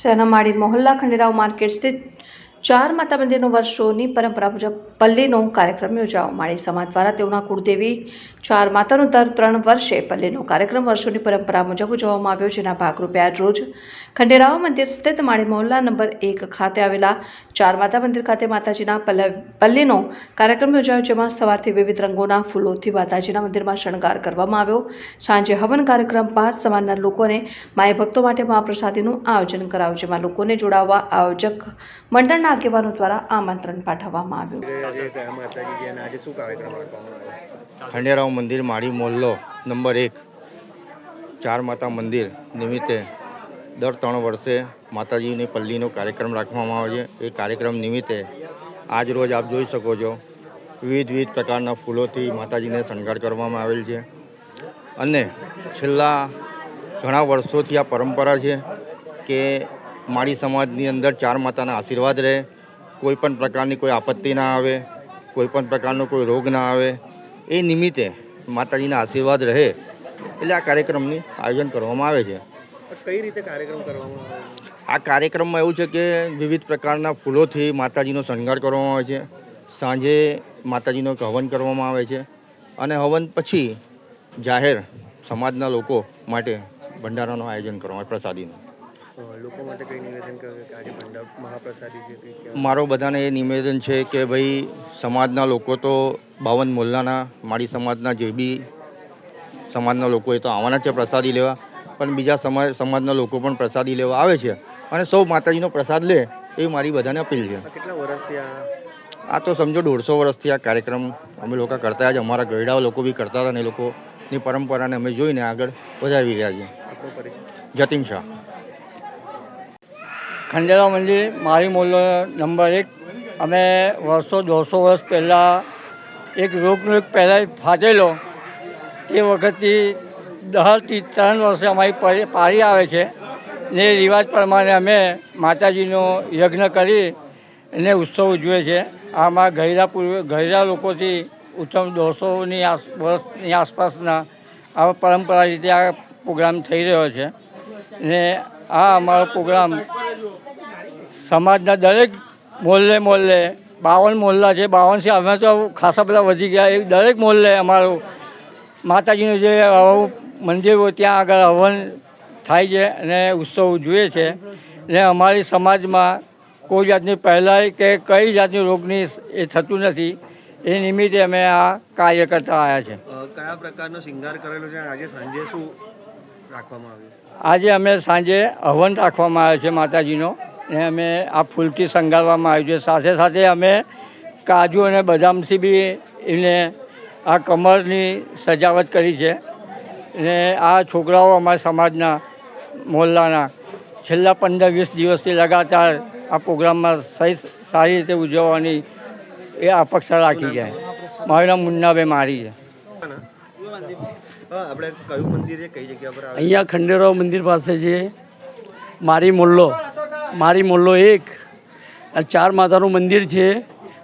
શહેરના માળી મોહલ્લા ખંડેરાવ માર્કેટ સ્થિત ચાર માતા મંદિરનો વર્ષોની પરંપરા મુજબ પલ્લીનો કાર્યક્રમ યોજાવા માળી સમાજ દ્વારા તેઓના કુળદેવી ચાર માતાનો દર ત્રણ વર્ષે પલ્લીનો કાર્યક્રમ વર્ષોની પરંપરા મુજબ ઉજવવામાં આવ્યો, જેના ભાગરૂપે આજ રોજ ખંડેરાવ મંદિર સ્થિત માળી મહોલ્લા નંબર એક ખાતે આવેલા ચાર માતા મંદિર ખાતે માતાજીના પલ્લ- પલ્લીનો કાર્યક્રમ યોજાયો, જેમાં સવારથી વિવિધ રંગોના ફૂલોથી માતાજીના મંદિરમાં શણગાર કરવામાં આવ્યો. સાંજે હવન કાર્યક્રમ બાદ સમાજના લોકોને માય ભક્તો માટે મહાપ્રસાદીનું આયોજન કરાયું, જેમાં લોકોને જોડાવવા આયોજક મંડળના આગેવાનો દ્વારા આમંત્રણ પાઠવવામાં આવ્યું. આજે કયા માતાજી છે અને આજે શું કાર્યક્રમ ખંડેરાવ મંદિર માળી મોહલ્લો નંબર એક ચાર માતા મંદિર નિમિત્તે દર ત્રણ વર્ષે માતાજીની પલ્લીનો કાર્યક્રમ રાખવામાં આવે છે. એ કાર્યક્રમ નિમિત્તે આજ રોજ આપ જોઈ શકો છો વિવિધ વિવિધ પ્રકારના ફૂલોથી માતાજીને શણગાર કરવામાં આવેલ છે. અને છેલ્લા ઘણા વર્ષોથી આ પરંપરા છે કે માળી સમાજની અંદર ચાર માતાના આશીર્વાદ રહે. કોઈ પણ પ્રકારની કોઈ આપત્તિ ના આવે કોઈ પણ પ્રકારનો કોઈ રોગ ના આવે એ નિમિત્તે માતાજીના આશીર્વાદ રહે એટલે આ કાર્યક્રમની આયોજન કરવામાં આવે છે. કઈ રીતે કાર્યક્રમ કરવામાં આવે? આ કાર્યક્રમમાં એવું છે કે વિવિધ પ્રકારના ફૂલોથી માતાજીનો શણગાર કરવામાં આવે છે. સાંજે માતાજીનો હવન કરવામાં આવે છે અને હવન પછી જાહેર સમાજના લોકો માટે ભંડારાનું આયોજન કરવામાં આવે પ્રસાદીનું. લોકો માટે કંઈ નિવેદન કર્યું કે આજે મંડપ મહાપ્રસાદી છે મારો બધાને એ નિવેદન છે કે ભાઈ સમાજના લોકો તો બાવન મોલ્લાના માળી સમાજના જે બી સમાજના લોકો એ તો આવવાના છે પ્રસાદી લેવા પણ બીજા સમાજ સમાજના લોકો પણ પ્રસાદી લેવા આવે છે અને સૌ માતાજીનો પ્રસાદ લે એ મારી બધાને અપીલ છે. આ કેટલા વર્ષથી આ આ તો સમજો દોઢસો વર્ષથી આ કાર્યક્રમ અમે લોકો કરતા જ અમારા ગયડાઓ લોકો બી કરતા હતા ને એ લોકોની પરંપરાને અમે જોઈને આગળ વધાવી રહ્યા છીએ. જતીન શાહ. ખંડેરા મંદિર, મારી મોલ્લો નંબર એક. અમે વર્ષો, દોઢસો વર્ષ પહેલાં એક રોગનો પહેલાં ફાટેલો. તે વખતથી દહથી ત્રણ વર્ષે અમારી પરી- આવે છે. ને રિવાજ પ્રમાણે અમે માતાજીનો યજ્ઞ કરી અને ઉત્સવ ઉજવે છે. આમાં ગૈરા પૂર્વે ગૈરા લોકોથી ઉત્તમ દોઢસોની આસ, વર્ષની આસપાસના આ પરંપરા રીતે આ પ્રોગ્રામ થઈ રહ્યો છે. ને આ અમારો પ્રોગ્રામ. સમાજના દરેક મોલ્લે મોલ્લે, બાવન મોલ્લા છે બાવન છે, અમે તો ખાસા બધા વધી ગયા. એ દરેક મોલ્લે અમારું માતાજીનું જે મંદિર હોય, ત્યાં આગળ હવન થાય છે અને ઉત્સવ જોઈએ છે. ને અમારી સમાજમાં કોઈ જાતની પહેલાંય કે કઈ જાતની રોગની એ થતું નથી. એ નિમિત્તે અમે આ કાર્ય કરતા આવ્યા છે. કયા પ્રકારનો શિંગાર કરેલો છે? આજે સાંજે શું રાખવામાં આવ્યું આજે અમે સાંજે હવન રાખવામાં આવ્યો છે માતાજીનો. ને અમે આ ફૂલથી શણગારવામાં આવ્યું છે. સાથે સાથે અમે કાજુ અને બદામથી બી એને આ કમરની સજાવટ કરી છે. ને આ છોકરાઓ અમારા સમાજના મોહલ્લાના છેલ્લા પંદર વીસ દિવસથી લગાતાર આ પ્રોગ્રામમાં સહી સારી રીતે ઉજવવાની એ અપેક્ષા રાખી છે. મારું નામ મુન્નાભાઈ મારી છે. આપણે કયું મંદિર છે, કઈ જગ્યા પર અહીંયા ખંડેરાવ મંદિર પાસે છે. મારી મોલ્લો. મારી મોલ્લો એક. ચાર માતાનું મંદિર છે.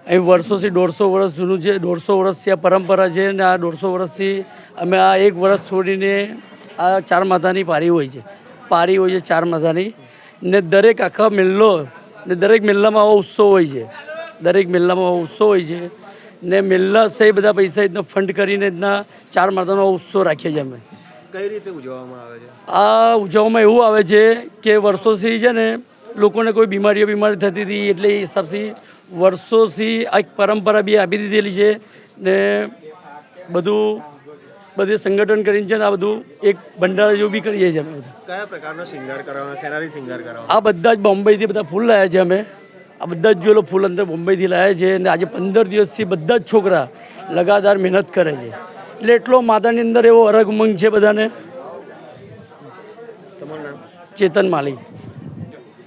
અહીં વર્ષોથી દોઢસો વર્ષ જૂનું છે, દોઢસો વર્ષથી આ પરંપરા છે અને આ દોઢસો વર્ષથી અમે આ એક વર્ષ છોડીને આ ચાર માતાની પારી હોય છે. પારી હોય છે ચાર માતાની. ને દરેક આખા મેલ્લો, ને દરેક મેલ્લામાં આવો ઉત્સવ હોય છે. દરેક મેલ્લામાં આવો ઉત્સવ હોય છે. ને મેલ્લા એ બધા પૈસા રીતના ફંડ કરીને રીતના ચાર માતાનો ઉત્સવ રાખીએ છીએ અમે. કઈ રીતે ઉજવવામાં આવે છે? આ ઉજવવામાં એવું આવે છે કે વર્ષોથી છે ને લોકોને કોઈ બીમારીઓ બીમારી થતી હતી એટલે એ હિસાબથી વર્ષોથી આ એક પરંપરા બી આપી દીધેલી છે ને બધું બધી સંગઠન કરીને છે ને આ બધું એક ભંડારા જેવું બી કરીએ છીએ અમે બધા. કયા પ્રકારનો શિંગાર કરવામાં શેનાથી શિંગાર કરવામાં આ બધા જ બોમ્બેથી બધા ફૂલ લાવ્યા છે અમે. આ બધા જ જોયેલો ફૂલ અંદર મુંબઈથી લાવ્યા છે અને આજે પંદર દિવસથી બધા જ છોકરા લગાતાર મહેનત કરે છે. એટલે એટલો માતાની અંદર એવો અરગ ઉમંગ છે બધાને. ચેતન માલી